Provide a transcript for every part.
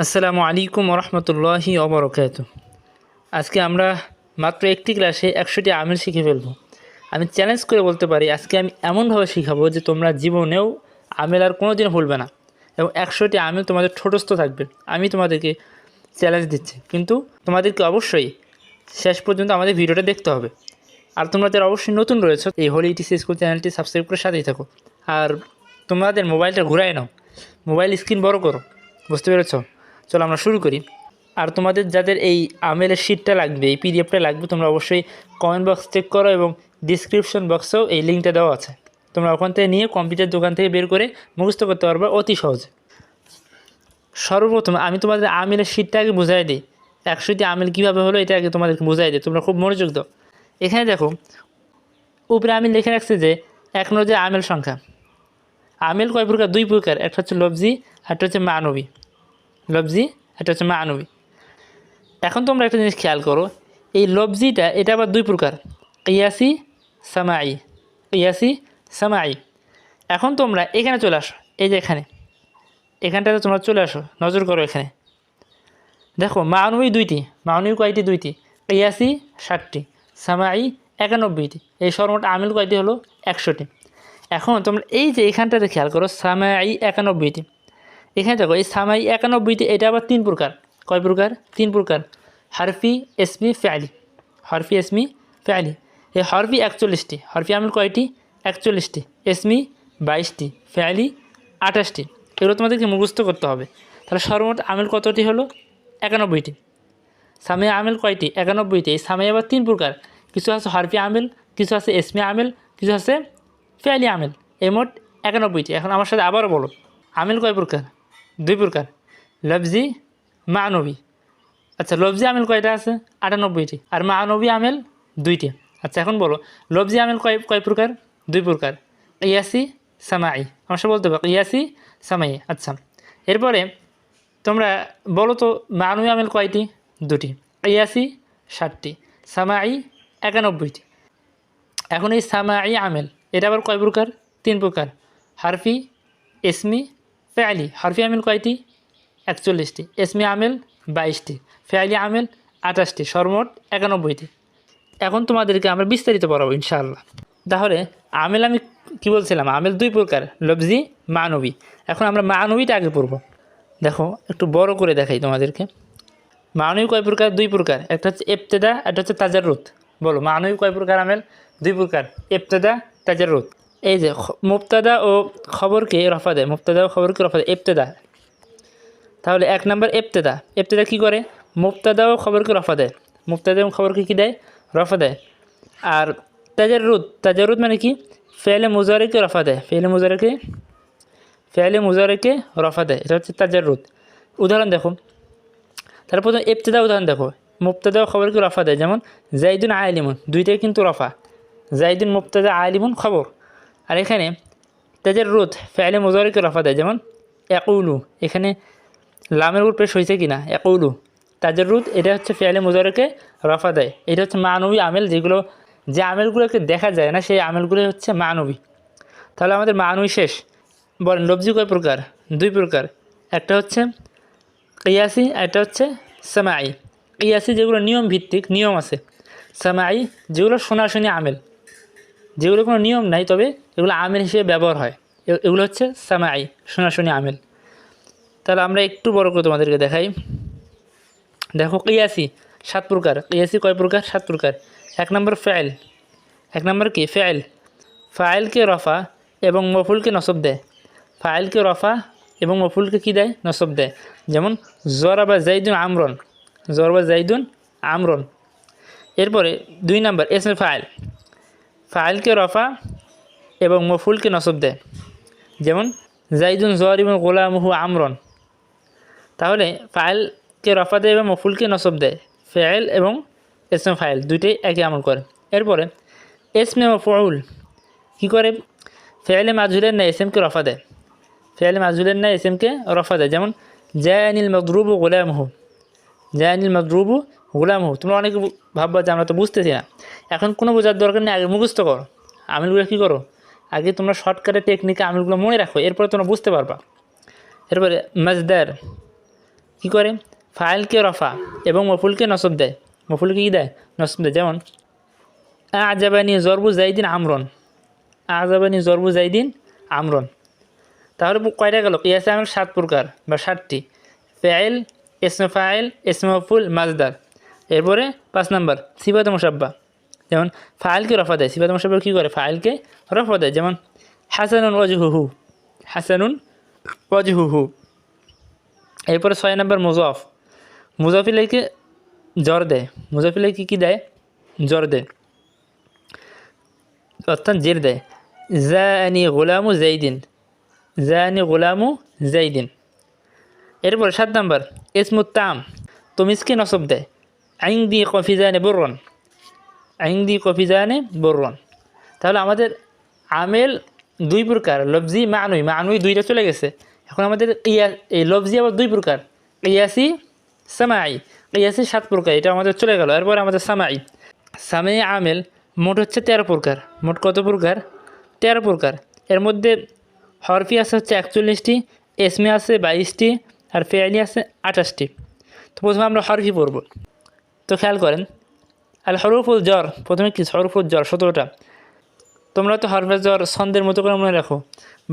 আসসালামু আলাইকুম রহমতুল্লাহি অবরকাত আজকে আমরা মাত্র একটি ক্লাসে একশোটি আমিল শিখে ফেলব। আমি চ্যালেঞ্জ করে বলতে পারি, আজকে আমি এমনভাবে শিখাবো যে তোমরা জীবনেও আমেল আর কোনো দিন ভুলবে না এবং একশোটি আমিল তোমাদের ঠোঁটস্থ থাকবে। আমি তোমাদেরকে চ্যালেঞ্জ দিচ্ছি। কিন্তু তোমাদেরকে অবশ্যই শেষ পর্যন্ত আমাদের ভিডিওটা দেখতে হবে। আর তোমাদের অবশ্যই নতুন রয়েছে, এই হোলি ইটিসি স্কুল চ্যানেলটি সাবস্ক্রাইব করে সাথেই থাকো। আর তোমাদের মোবাইলটা ঘুরাই নাও। মোবাইল স্ক্রিন বড় করো। বুঝতে পেরেছ? চলো আমরা শুরু করি। আর তোমাদের যাদের এই আমেলের শিটটা লাগবে, এই পিডিএফটা লাগবে, তোমরা অবশ্যই কমেন্ট বক্স চেক করো এবং ডিসক্রিপশন বক্সেও এই লিঙ্কটা দেওয়া আছে। তোমরা ওখান থেকে নিয়ে কম্পিউটার দোকান থেকে বের করে মুখস্থ করতে পারবে অতি সহজে। সর্বপ্রথম আমি তোমাদের আমিলের শিটটা আগে বোঝাই দিই। একশোটি আমিল কীভাবে হলো এটা আগে তোমাদেরকে বুঝাই দিই। তোমরা খুব মনোযোগ দাও। এখানে দেখো, উপরে আমি লিখে রাখছি যে, এক নজরে আমেল সংখ্যা। আমেল কয় প্রকার? দুই প্রকার। একটা হচ্ছে লবজি একটা হচ্ছে মানবী। লবজি, এটা হচ্ছে মানবী এখন তোমরা একটা জিনিস খেয়াল করো, এই লবজিটা, এটা আবার দুই প্রকার ইয়াসি সামাই। ইয়াসি সামাই। এখন তোমরা এখানে চলে আসো, এই যে এখানে। এখানটাতে তোমরা চলে আসো, নজর করো এখানে। দেখো মানবী দুইটি মানবী কয়টি? দুইটি। ইয়াসি ষাটটি। সামাই, একানব্বইটি। এই সর্বমোট আমিল কয়টি হলো? একশোটি। এখন তোমরা এই যে এখানটাতে খেয়াল করো, সামাই, একানব্বইটি। এখানে দেখো, এই সামাই একানব্বইটি, এটা আবার তিন প্রকার। কয় প্রকার? তিন প্রকার। হারফি, এসমি ফ্যালি হরফি, এসমি ফ্যালি এই হরফি একচল্লিশটি, হরফি আমিল কয়টি? একচল্লিশটি। এসমি বাইশটি ফ্যালি আঠাশটি। এগুলো তোমাদেরকে মুখস্থ করতে হবে। তাহলে সর্বমোট আমেল কতটি হলো? একানব্বইটি। সামে আমেল কয়টি? একানব্বইটি। এই সামে আবার তিন প্রকার। কিছু আছে হরফি আমেল, কিছু আছে এসমি আমেল, কিছু আছে ফেয়ালি আমেল। এই মোট একানব্বইটি। এখন আমার সাথে আবারও বলো। আমেল কয় প্রকার? দুই প্রকার। লফজি, মানবী। আচ্ছা লফজি আমেল কয়টা আছে? আটানব্বইটি। আর মানবী আমেল দুইটি। আচ্ছা এখন বলো, লফজি আমেল কয় কয় প্রকার? দুই প্রকার। ইয়াসি, সামাই। আমার বলতে পারো ইয়াসি, সামাই। আচ্ছা এরপরে তোমরা বলো তো, মানবী আমেল কয়টি? দুটি। ইয়াসি, ষাটটি। সামাই, একানব্বইটি। এখন এই সামাই আমেল, এটা আবার কয় প্রকার? তিন প্রকার। হারফি এসমি ফেয়ালি হারফি আমেল কয়টি? একচল্লিশটি। এসমি আমেল বাইশটি। ফেয়ালি আমেল আঠাশটি। সর্বমোট একানব্বইটি। এখন তোমাদেরকে আমরা বিস্তারিত পড়াবো, ইনশাআল্লাহ। তাহলে আমেল আমি কি বলছিলাম? আমেল দুই প্রকার লবজি মানবী। এখন আমরা মানবীটা আগে পড়ব। দেখো, একটু বড় করে দেখাই তোমাদেরকে। মানবী কয় প্রকার? দুই প্রকার। একটা হচ্ছে এফতেদা একটা হচ্ছে তাজারুত বলো, মানবী কয় প্রকার আমেল? দুই প্রকার। এফতেদা তাজারুত এই যে মুক্তাদা ও খবরকে রফা দেয় মুক্তাদা ও খবরকে রফা দেয় এফতেদা তাহলে এক নম্বর এফতেদা এফতেদা কী করে? মুক্তাদা ও খবরকে রফা দেয়। মুক্তাদা এবং খবরকে কী দেয়? রফা দেয়। আর তাজারুদ তাজারুদ মানে কি? ফেলে মুজারেকে রফা দেয়। ফেলে মুজারেকে ফেলে মুজারেকে রফা দেয়। এটা হচ্ছে তাজারুদ। উদাহরণ দেখো। তারপর প্রথমে ইবতেদা উদাহরণ দেখো। মুক্তাদা ও খবরকে রফা দেয়। যেমন জাইদুন আলিমুন। দুইটাই কিন্তু রফা। জাইদুন মুক্তাদা আলিমুন, খবর। আর এখানে তাদের রুদ ফেলে মুজারিকে রফা দেয়। যেমন একউলু এখানে লামের উপর পেশ হয়েছে কি না একউলু তাদের রুদ এটা হচ্ছে ফেলে মুজারিকে রফা দেয়। এটা হচ্ছে মানবী আমেল, যেগুলো যে আমেলগুলোকে দেখা যায় না, সেই আমেলগুলো হচ্ছে মানবী। তাহলে আমাদের মানবী শেষ। বলেন, লব্জি কয় প্রকার? দুই প্রকার। একটা হচ্ছে ইয়াসি একটা হচ্ছে সামাই। ইয়াসি যেগুলো নিয়ম ভিত্তিক নিয়ম আছে। সামাই, যেগুলো শোনাশুনি আমেল। যেগুলো কোনো নিয়ম নাই, তবে এগুলো আমেল হিসেবে ব্যবহার হয়। এগুলো হচ্ছে সামাই শোনাশুনি আমেল। তাহলে আমরা একটু বড় করে তোমাদেরকে দেখাই। দেখো, কিয়াসি, সাত প্রকার। কিয়াসি কয় প্রকার? সাত প্রকার। এক নম্বর ফেল এক নম্বর কি? ফেল ফাইলকে রফা এবং মফুলকে নসব দেয়। ফাইলকে রফা এবং মফুলকে কী দেয়? নসব দেয়। যেমন জরাবা জাইদুন আমরন। জরবা জাইদুন আমরন। এরপরে দুই নম্বর, এসে ফাইল। ফাইলকে রফা এবং মফুলকে নসব দেয়। যেমন, জাইদুন জরিবুন গোলামহু আমরন। তাহলে ফাইলকে রফা দেয় এবং মফুলকে নসব দেয়। ফেল এবং এসমে ফাইল দুইটাই একই আমল করে। এরপরে এসমে মফউল কী করে? ফেলে মাজুলের না এসএমকে রফা দেয়। ফেলে মাজুলের না এসএমকে রফা দেয়। যেমন জায়ানিল মদরুবু গোলামহু। জায়ানিল মদরুবু গোলামহু তোমরা অনেকে ভাববা যে আমরা তো বুঝতেছি না। এখন কোনো বোঝার দরকার নেই, আগে মুখস্থ করো। আমিলগুলো কী করো? আগে তোমরা শর্টকাটের টেকনিকে আমিলগুলো মনে রাখো, এরপরে তোমরা বুঝতে পারবা। এরপরে মাজদার, কি করে? ফাইলকে রফা এবং মফুলকে নসব দেয়। মফুলকে কী দেয়? নসব দেয়। যেমন, আজাবানি জরবু জাইদিন আমরন। আজাবানি জরবু জাইদিন আমরন। তাহলে কয়টা গেল? কিয়াসে আমার সাত প্রকার বা সাতটি। ফাইল, ইসমে ফাইল, ইসমে মফুল, মাজদার। এরপরে পাঁচ নাম্বার সিবাত মুসাব্বা যেমন, ফাইলকে রফা দেয়। সিবাত মুসাব্বা কী করে? ফাইলকে রফা দেয়। যেমন, হাসানুন ওয়াজহুহু। হাসানুন ওয়াজহুহু। এরপরে ছয় নম্বর, মুজফ। মুজাফিলাইকে জ্বর দেয়। মুজাফিলাইকে কী দেয়? জ্বর দেয়। অর্থাৎ জের দেয়। জানি গোলামু জাইদিন জানি গোলামু জাইদিন এরপর সাত নম্বর, ইসমুত তাম। তমিজকে নসব দেয়। আইং দি কফিজানে বর্রন আইং দি কফিজানে বর্রন তাহলে আমাদের আমেল দুই প্রকার, লফজি মানুই মানুই দুইটা চলে গেছে। এখন আমাদের ইয়া, এই লবজি আবার দুই প্রকার। ইয়াসি সামাই। ইয়াসি সাত প্রকার, এটা আমাদের চলে গেল। এরপর আমাদের সামাই। সামাই আমেল মোট হচ্ছে তেরো প্রকার। মোট কত প্রকার? তেরো প্রকার। এর মধ্যে হরফি আছে হচ্ছে একচল্লিশটি, এসমে আছে বাইশটি, আর ফেয়ালি আছে আঠাশটি। তো প্রথমে আমরা হরফি পড়ব। তো খেয়াল করেন, আল হরুফুল জ্বর, প্রথমে কি হরুফুল জ্বর, সতেরোটা। তোমরা তো হরফের জ্বর ছন্দের মতো করে মনে রাখো।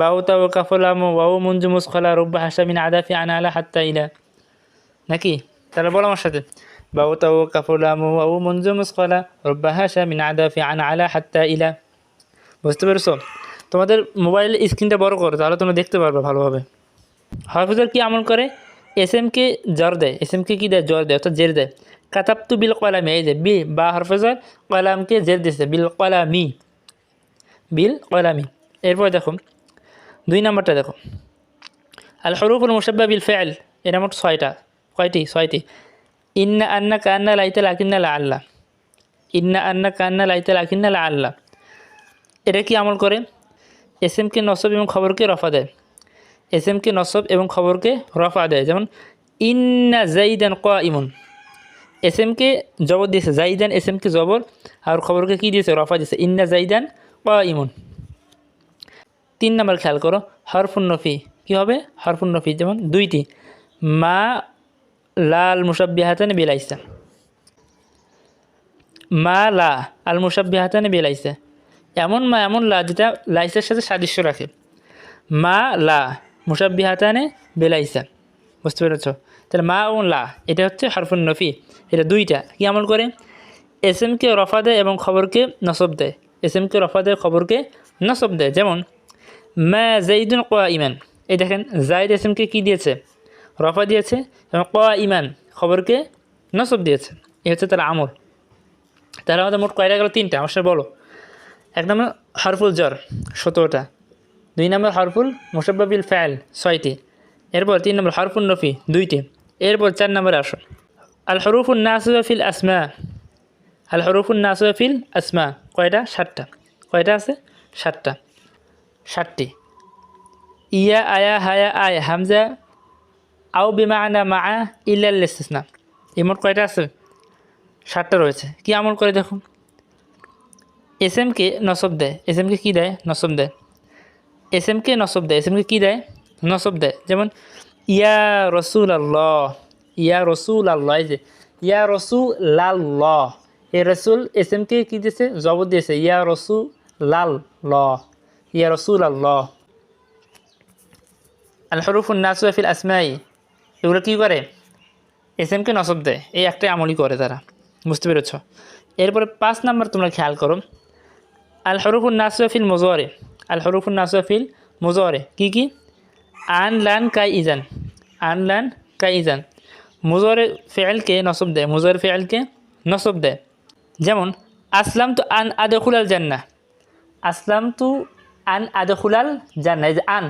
বাউ তাও কাফলাম ওয়াউ মঞ্জু মুসখলা, রব্বা হাসামিন আদাফি আনা আলা হাত্তা ইলা। নাকি? তাহলে বলো আমার সাথে। বাউ তাও কাফলাম ওয়াউ মঞ্জু মুসখলা, রব্বা হাসামিন আদাফি আনা আলা হাত্তা ইলা। বুঝতে পেরেছ? তোমাদের মোবাইল স্ক্রিনটা বড় করো, তাহলে তোমরা দেখতে পারবে ভালোভাবে। হরফে জ্বর কি আমল করে? এস এমকে জ্বর দেয়, এস এমকে কী দেয়? জ্বর দেয়, অর্থাৎ জের দেয়। কাতাবতু বিল কলামি এই যে বি বা হরফেজর কলামকে জের দিচ্ছে বিল কলামি বিল কলামি এরপর দেখো দুই নম্বরটা দেখো আল হরুফুল মুসাব্বা বিল ফেল এটা মোট ছয়টা কয়টি ছয়টি ইন্না আন্না কান্না লাইতে লাকিন্না লা আল্লাহ ইন্না আন্না কান্না লাইতে লাকিন্না লা আল্লাহ এটা কি আমল করে এস এমকে নসব এবং খবরকে রফা দেয় এস এম কে নসব এবং খবরকে রফা দেয় যেমন ইন্না জাইদান ক ইমন এস এমকে জবর দিয়েছে, জাইদান এস এমকে জবর। আর খবরকে কী দিয়েছে? রফা দিয়েছে, ইন্না জাইদান ক ইমন তিন নম্বর খেয়াল করো, হরফুন নফি। কী হবে? হরফুন্নফি যেমন দুইটি। মা লাল মুসাব্বিহাতানে বেলাইসা মা লা আল মুসাব্বিহাতানে বেলাইসা এমন মা, এমন লা, যেটা লাইসের সাথে সাদৃশ্য রাখে। মা লা মুসাব্বিহাতানে বেলাইসা বুঝতে পেরেছ? তাহলে মা ও লা, এটা হচ্ছে হরফুন নফি। এটা দুইটা। কি আমল করে? এস এমকে রফা দেয় এবং খবরকে নসব দেয়। এস এমকে রফা দেয়, খবরকে নসব দেয়। যেমন, মা জাইদুন ক ইমান। এই দেখেন জাইদ এস এমকে কী দিয়েছে? রফা দিয়েছে এবং ক ইমান, খবরকে নসব দিয়েছে। এ হচ্ছে তার আমল। তাহলে আমাদের মোট কয়টা গেল? তিনটা। আমার বলো। এক নম্বর, হরফুল জ্বর, সতেরোটা। দুই নম্বর, হরফুল মুসাব্বাবিল ফ্যাল ছয়টি। এরপর তিন নম্বর হরফুল নফি, দুইটি। এরপর চার নম্বরে আসো আল হরুফুল নাসুফিল আসমা আল হরুফুল নাসুফিল আসমা কয়টা ষাটটা কয়টা আছে ষাটটা ষাটটি ইয়া আয়া হায়া আয় হামজা আও বিমা আনা মা ইল্লাল ইসনা এই মোট কয়টা আছে? ষাটটা রয়েছে। কি আমল করে দেখুন এস এমকে নসব দেয়। এস এমকে কী দেয়? নসব দেয়। এস এমকে নসব দেয়। এস এমকে কী দেয়? নসব দেয়। যেমন, ইয়া রসুল আল্লাহ ইয়া রসুল আল্লাহ যে ইয়া রসুল লাল্লাহ এই রসুল এস এমকে কী দিয়েছে? জবর দিয়েছে, ইয়া রসুল লাল ল ইয়া রসুল আল্লাহ আল হরুফুন নাসুয়াফিল আসমাই। এগুলো কী করে? এস এমকে নসব দেয়, এই একটাই আমলই করে তারা। বুঝতে পেরেছ? এরপরে পাঁচ নাম্বার তোমরা খেয়াল করো। আল হরুফুন নাসুয়াফিল মোজরে আল হরুফুন নাসুয়াফিল মোজরে কী কী? আন লান কাই ইজান আন লান কাই ইজান মুজরে ফেয়ালকে নসব দেয় মুজর ফেয়ালকে নসব দেয়। যেমন আসলাম তো আন আদখুলাল জান্না আসলাম তু আন আদখুলাল জান্না এই যে আন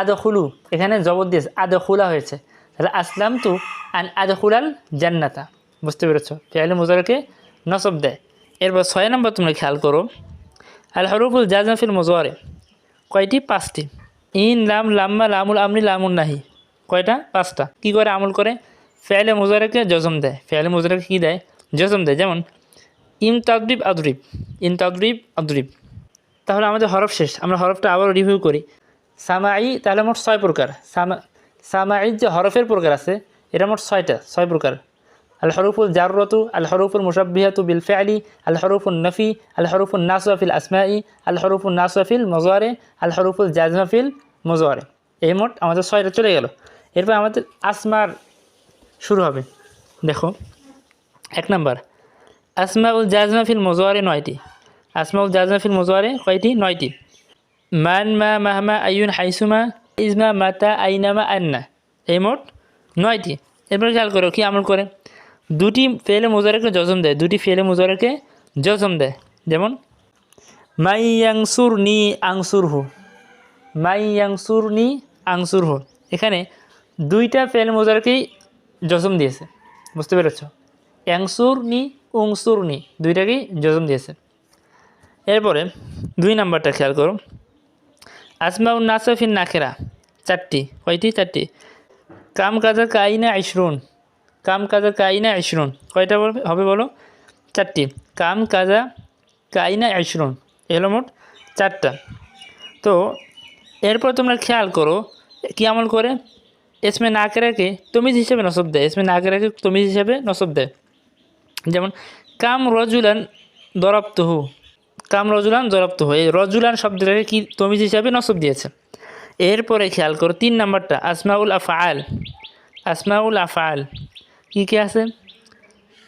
আদখুলু, এখানে জবর দিয়েছে, আদখুলা হয়েছে। তাহলে আসলাম তু আন আদখুলাল জান্নাতা, বুঝতে পেরেছ? ফেয়াল মুজরকে নসব দেয়। এরপর ছয় নম্বর তোমরা খেয়াল করো, আল হরুফুল জাজমাফিল মুজরে কয়টি? পাঁচটি। ইন, লাম, লাম্মা, লামুল আমরি লামুল নাহি। কয়টা? পাঁচটা। কি করে আমল করে? ফেয়ালে মুজারেকে জজম দেয়। ফেয়ালে মুজারেকে কী দেয়? জজম দেয়। যেমন ইম তাদরিব আদরিব। ইন তাদরিব আদরিব। তাহলে আমাদের হরফ শেষ। আমরা হরফটা আবারও রিভিউ করি। সামাই তাহলে মোট ছয় প্রকার। সামা সামাই যে হরফের প্রকার আছে, এটা মোট ছয়টা, ছয় প্রকার। আল হরুফুল জাররতু আল হরুফুল মুসাব্বিহাতু বিল ফেআলি আল হরুফুল নফি আল হরুফুল নাসওয়াফিল আসমাই আল হরুফুল নাসওয়াফিল মজোয়ারে আল হরুফুল জাজমাফিল মজোয়ারে এই মোট আমাদের ছয়টা চলে গেল। এরপর আমাদের আসমার শুরু হবে। দেখো, এক নাম্বার। আসমাউল জাজমাফিল মজোয়ারে নয়টি। আসমাউল জাজমাফিল মজোয়ারে কয়টি? নয়টি। মান মা মাহমা আইউন হাইসুমা ইজমা মাতা আইনামা আন্না। এই মোট নয়টি। এরপর খেয়াল করো কী আমল করে। দুটি ফেলে মোজারেকে জজম দেয়, দুটি ফেলে মোজারেকে জজম দেয়। যেমন, মাই ইয়াংসুর নি আংসুর হু মাই ইয়াংসুর নি আংসুর হু এখানে দুইটা ফেল মোজারকেই জজম দিয়েছে। বুঝতে পেরেছ? ইয়াংসুর নি, উংসুর নি, দুইটাকেই জজম দিয়েছে। এরপরে দুই নাম্বারটা খেয়াল করো। আসমাউন নাসফিন নাখেরা। চারটি, কয়টি? চারটি। কাম কাজা কাইনা আইসরুন কাম কাজা কাইনা আইসরুন কয়টা হবে বলো? চারটি। কাম কাজা কাইনা আইসরুন এলো মোট চারটা। তো এরপর তোমরা খেয়াল করো, কি আমল করে? এসমে নাকেরাকে তমিজ হিসেবে নসব দেয় এসমে না নাকেরাকে তমিজ হিসেবে নসব দেয় যেমন কাম রজুলান দরপ্তহু কাম রজুলান দরপ্তহু এই রজুলান শব্দটাকে কি তমিজ হিসাবে নসব দিয়েছে এরপরে খেয়াল করো, তিন নাম্বারটা, আসমাউল আফআল। আসমাউল আফআল। কী কী আছে?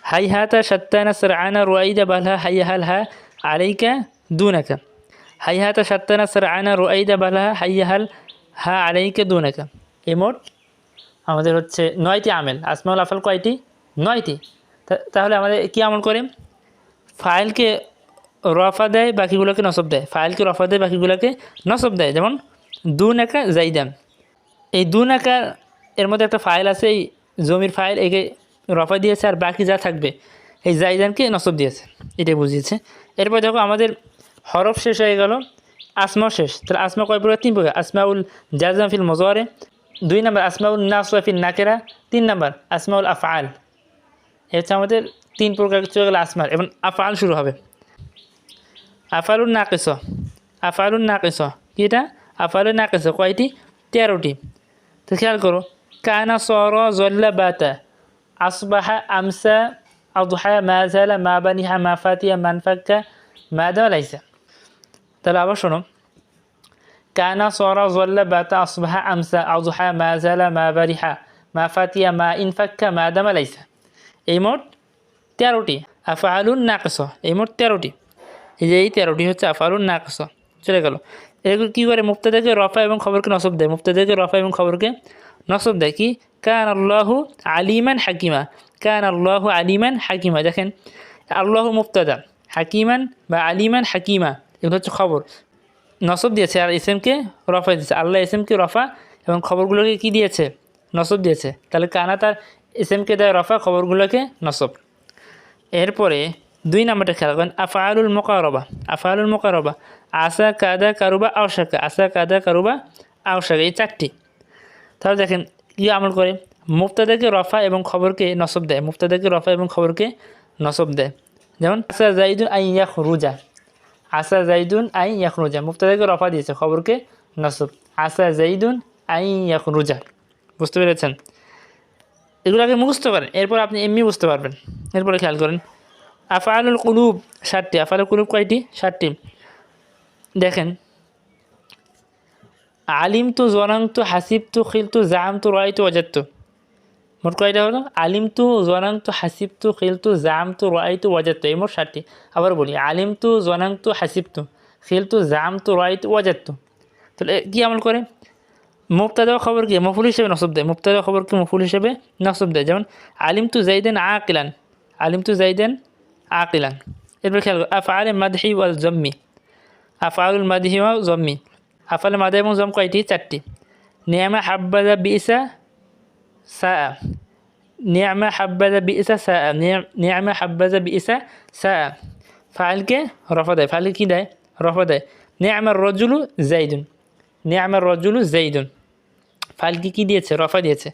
হাই হাতা সত্তানা সরআনা রুয়াইদা বালহা হাই হাল হা আলাইকা দুনাকা। হাই হাতা সত্তানা সরআনা রুয়াইদা বালহা হাই হাল হা আলাইকা দুনাকা। এই মোট আমাদের হচ্ছে নয়টি আমেল। আসমাউল আফাল কয়টি? নয়টি। তাহলে আমাদের কি আমল করে ফাইলকে রফা দেয়, বাকিগুলোকে নসব দেয়। ফাইলকে রফা দেয়, বাকিগুলোকে নসব দেয়। যেমন দু নাকা জাইদাম এই দু নাকা এর মধ্যে একটা ফাইল আছে, এই জমির ফাইল, একে রফা দিয়েছে আর বাকি যা থাকবে, এই জাইদানকে নসব দিয়েছে। এটাই বুঝিয়েছে। এরপর দেখো আমাদের হরফ শেষ হয়ে গেল, আসমা শেষ। তাহলে আসমা কয় প্রকার? তিন প্রকার। আসমাউল জাজম ফিল মজোয়ারে দুই নম্বর, আসমাউল নাসওয়াফিল নাকেরা। তিন নম্বর, আসমাউল আফআল। এ হচ্ছে আমাদের তিন প্রকার চলে গেল আসমার এবং আফআল শুরু হবে। আফালুন নাকেস আফালুন নাকেস। কি এটা? আফালুন নাকেস, কয়টি? তেরোটি। তো খেয়াল করো, কানা সর জল্লা বাতা, আসবাহা আমসা, আদহা মা জালা, মা বানিহা, মা ফাতিয়া মান ফাক্কা, মা দা লাইসা তাহলে আবার শোনো কানা সরা জল্লা বাতা আসবাহা আমসা আদহা মা জালা মা বারিহা মা ফাতিয়া মা ইনফাক্কা মা দামা লাইসা এই মোট তেরোটি আফআলুন নাকস। এই মোট তেরোটি। এই যে এই তেরোটি হচ্ছে আফআলুন নাকস। চলে গেল। এগুলো কী করে? মুক্তাদেরকে রফা এবং খবরকে নসব দেয়। মুক্তাদেরকে রফা এবং খবরকে নসব দেয় কি? কান আল্লাহু আলিমান হাকিমা। কান আল্লাহু আলিমান হাকিমা। দেখেন, আল্লাহ মুক্তাদা হাকিমান বা আলিমান হাকিমা। এগুলো হচ্ছে খবর। নসব দিয়েছে আর এসএমকে রফা দিয়েছে। আল্লাহ এসএমকে, রফা এবং খবরগুলোকে কি দিয়েছে? নসব দিয়েছে। তাহলে কানা তার এসএমকে দেয় রফা, খবরগুলোকে নসব। এরপরে দুই নাম্বারটা খেয়াল করেন, আফআলুল মোকারবা আফআলুল মোকারবা আসা কাদা কারুবা আওশাকা, আসা কাদা কারুবা আওশাকা, এই চারটি। তাহলে দেখেন কি আমল করে? মুক্তাদেরকে রফা এবং খবরকে নসব দেয়। মুক্তাদেরকে রফা এবং খবরকে নসব দেয়। যেমন, আসা জাইদুন আই ইয়াক রুজা আসা জাইদুন আই রুজা মুক্তাদেরকে রফা দিয়েছে খবরকে নসব আসা জাইদুন আই রুজা বুঝতে পেরেছেন এগুলো আগে মুখস্থ করেন এরপর আপনি এমনি বুঝতে পারবেন এরপরে খেয়াল করেন আফআলুল কুলুব ষাটটি আফআলুল কুলুব কয়টি ষাটটি দেখেন আলিম তো জনাং তো হাসিব তো খিল তো জাম তো রয় তো অজাত মোট কয়টা হলো আলিম তু জনাং তু হাসিব তু খিল তু জাম তু রয় তু অজাত এই মোট ষাটটি আবার বলি আলিম তু জনাং তু হাসিব তু খিল তু জাম তু রয় তু অজাত তাহলে কী আমল করে মুক্তাদা খবরকে মফুল হিসেবে নসব দেয় মুক্তাদা খবরকে মফুল হিসেবে নসব দেয় যেমন আলিম তু জাইদেন আকিলান আলিম তু জাইদেন আকিলান এরপর খেয়াল করো আফআল মাদহি ওয়াল জম্মি আফআলুল মাদহি ওয়াল জম্মি আফআল মাদা এবং জম কয়টি চারটি নিয়ামা হাব্বাদা বিসা সা نعمة حبذا بئس ساء. نعمة حبذا بئس ساء. ফাইলকে রফা দেয় ফাইল কি দেয় রফা দেয় নিয়ামার রজুলু জাইদুন নিয়ামার রজুলু জাইদুন ফাইলকে কী দিয়েছে রফা দিয়েছে